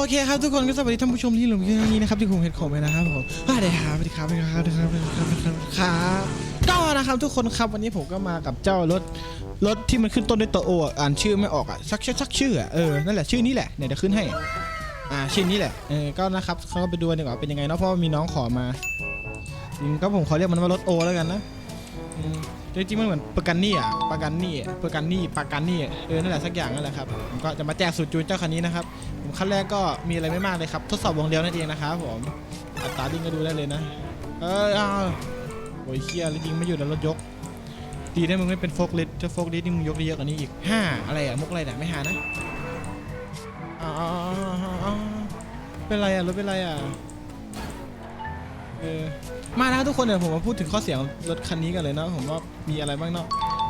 โอเคครับทุกคนก็สวัสดีท่านผู้ชมที่หลงอยู่ที่นี่นะครับที่ผมเห็นของไปนะครับผมสวัสดีครับสวัสดีครับสวัสดีครับสวัสดีครับสวัสดีครับสวัสดีครับก็นะครับทุกคนครับวันนี้ผมก็มากับเจ้ารถรถที่มันขึ้นต้นด้วยตัวโออ่านชื่อไม่ออกอะสักชื่อสักชื่ออะเออนั่นแหละชื่อนี้แหละเนี่ยเดี๋ยวขึ้นให้อ่าชื่อนี้แหละเออก็นะครับเขาก็ไปดูกันดีกว่าเป็นยังไงเนาะเพราะมีน้องขอมาก็ผมขอเรียกมันว่ารถโอแล้วกันนะอืม จริงๆมันเหมือนปากันนี่อะปากันนี่ปากันนี่ปากันนี่เออนั่นแหละสักอย่างนั่นแหละครับผมก็จะมาแจกสูตรจูนเจ้าคันนี้นะครับผมขั้นแรกก็มีอะไรไม่มากเลยครับ ทดสอบวงเดียวนั่นเองนะครับผมอัตราดิ้งก็ดูได้เลยนะ เออโอ้ยเคียแล้วยิงไม่อยู่แล้วรถยกดีได้มึงไม่เป็นโฟกลิฟถ้าโฟกลิฟนี่มึงยกได้เยอะกว่านี้อีกห้าอะไรอะมุกอะไรเนี่ยไม่หานะอ้าวอ้าวอ้าวอ้าวเป็นไรอะรถเป็นไรอะ เออมาแล้วทุกคนเดี๋ยวผมมาพูดถึงข้อเสียของรถคันนี้กันเลยนะผมว่ามีอะไรบ้างเนาะ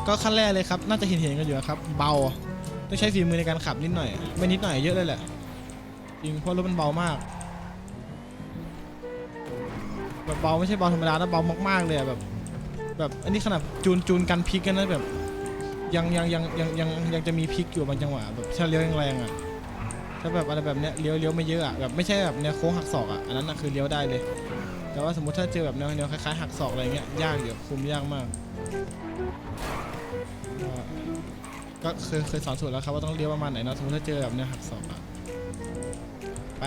ก็ขั้นแรกเลยครับน่าจะเห็นเห็นๆกันอยู่นะครับ เบาต้องใช้ฝีมือในการขับนิดหน่อยไม่นิดหน่อยเยอะเลยแหละจริงเพราะรถมันเบามากแบบเบาไม่ใช่เบาธรรมดานะเบามากๆเลยแบบ แบบอันนี้ขนาดจูนจูนกันพลิกกันนะแบบยังยังยังยังยังยังจะมีพลิกอยู่บางจังหวะแบบถ้าเลี้ยวแรงๆอะถ้าแบบอะไรแบบเนี้ยเลี้ยวเลี้ยวไม่เยอะอะแบบไม่ใช่แบบแนวโค้งหักศอกอะอันนั้นน่ะคือเลี้ยวได้เลย แต่ว่าสมมติถ้าเจอแบบแนวแนวคล้ายๆหักศอกอะไรเงี้ยยากอยู่คุมยากมาก ก็เคยเคยสอนสูตรแล้วครับว่าต้องเลี้ยวประมาณไหนเนาะสมมติถ้าเจอแบบแนวหักศอกอะไป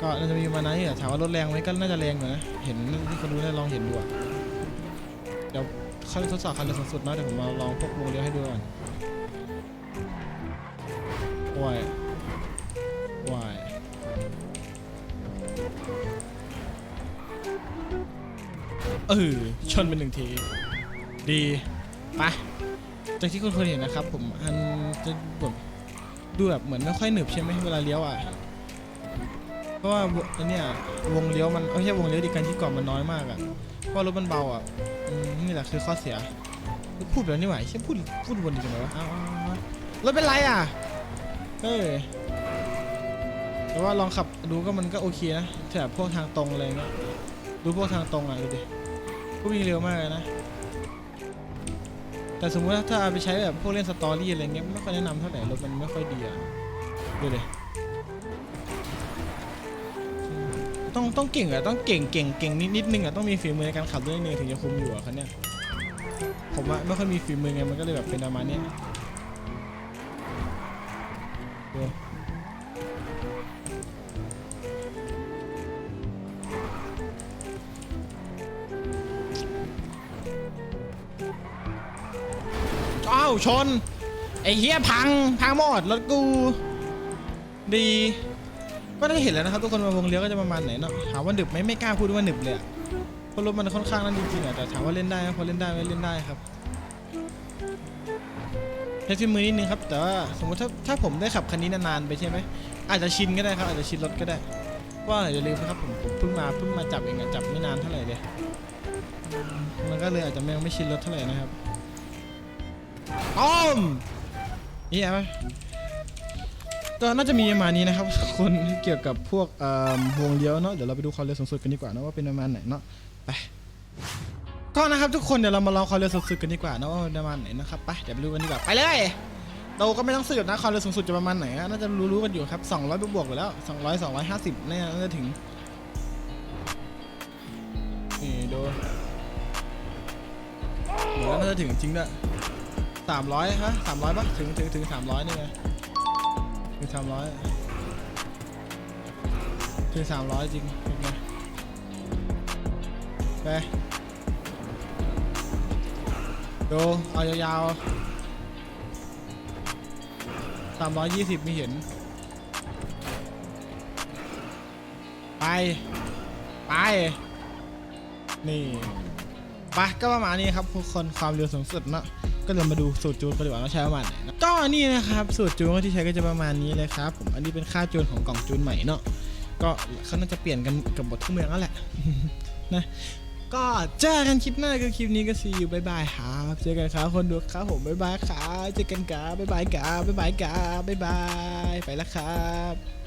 ก็น่าจะมีประมาณนี้แหละถามว่ารถแรงไหมก็น่าจะแรงอยู่นะเห็นที่คนดูได้ลองเห็นดูอะเดี๋ยวเข้าทดสอบคันเร็วสุดเนะเดี๋ยวผมมาลองพวกวงเลี้ยวให้ดูก่อนโวาย เออชนเป็นหนึ่งที ดีไปจากที่คุณเคยเห็นนะครับ ผมอันจะแบบดูแบบเหมือนไม่ค่อยหนึบใช่ไหมเวลาเลี้ยวอะเพราะว่าอันเนี่ยวงเลี้ยวมันไม่ใช่วงเลี้ยวดีกันที่ก่อนมันน้อยมากอะเพราะรถมันเบาอะนี่แหละคือข้อเสียพูดแบบนี้ไหวใช่พูดพูดวนดีจังเลยวะเอาเอาเอารถเป็นไรอะเออแต่ว่าลองขับดูก็มันก็โอเคนะแถบพวกทางตรงอะไรเงี้ยดูพวกทางตรงอะดูดิ ก็วิ่งเร็วมากเลยนะ แต่สมมติว่าถ้าเอาไปใช้แบบพวกเล่นสตอรี่อะไรเงี้ยไม่ค่อยแนะนำเท่าไหร่รถมันไม่ค่อยดีอะดูดิต้องต้องเก่งอะต้องเก่งเก่งเก่งนิดนิดนึงอะต้องมีฝีมือในการขับด้วยนึงถึงจะคุมอยู่อะคันเนี้ยผมอะไม่ค่อยมีฝีมือไงมันก็เลยแบบเป็นประมาณนี้ดูาชน ไอ้เฮียพัง พังหมดรถกู ดี ก็ได้เห็นแล้วนะครับทุกคนมาวงเลี้ยวก็จะประมาณไหนเนาะถามว่าหนึบไหมไม่กล้าพูดว่าหนึบเลยอะเพราะรถมันค่อนข้างนั่นจริงๆอะแต่ถามว่าเล่นได้ไหมพอเล่นได้ไหมเล่นได้ครับใช้ฝีมือนิดนึงครับ แต่ว่าสมมติถ้าถ้าผมได้ขับคันนี้นานๆไปใช่ไหมอาจจะชินก็ได้ครับอาจจะชินรถก็ได้ ว่าอย่าลืมนะครับผมผมเพิ่งมาเพิ่งมาจับเองอะจับไม่นานเท่าไหร่เลยมันก็เลยอาจจะยังไม่ชินรถเท่าไหร่นะครับ อ้อมนี่อะไรก็น่าจะมีประมาณนี้นะครับคนเกี่ยวกับพวกวงเลี้ยวเนาะเดี๋ยวเราไปดูความเร็วสูงสุดกันดีกว่านะว่าเป็นประมาณไหนเนาะไปก็นะครับทุกคนเดี๋ยวเรามาลองความเร็วสูงสุดกันดีกว่านะว่าประมาณไหนนะครับไปเดี๋ยวไปดูกันดีกว่าไปเลยเราก็ไม่ต้องสืบนะความเร็วสูงสุดจะประมาณไหนน่าจะรู้ๆกันอยู่ครับ 200บวกๆอยู่แล้ว 200 250น่าจะถึงนี่ดูเหมือนว่าน่าจะถึงจริงด้วย 300ฮะ300ปะถึงถึงถึง300นี่ไงถึงสามร้อยถึงสามร้อยจริงเป็นไงไปดูเอายาวๆสามร้อยยี่สิบไม่เห็น ไป ไป นี่ไปก็ประมาณนี้ครับทุกคนความเร็วสูงสุดเนอะ ก็เรามาดูสูตรจูนกันดีกว่าว่าใช้ประมาณไหนก็นี่นะครับสูตรจูนที่ใช้ก็จะประมาณนี้เลยครับผมอันนี้เป็นค่าจูนของกล่องจูนใหม่เนาะก็เขาน่าจะเปลี่ยนกันกับบททุกเมืองแล้วแหละนะก็เจอกันคลิปหน้าก็คลิปนี้ก็ซีอยู่บายบายครับเจอกันครับคนดูครับผมบายบายครับเจอกันครับบายบายครับบายบายครับบายบายไปแล้วครับ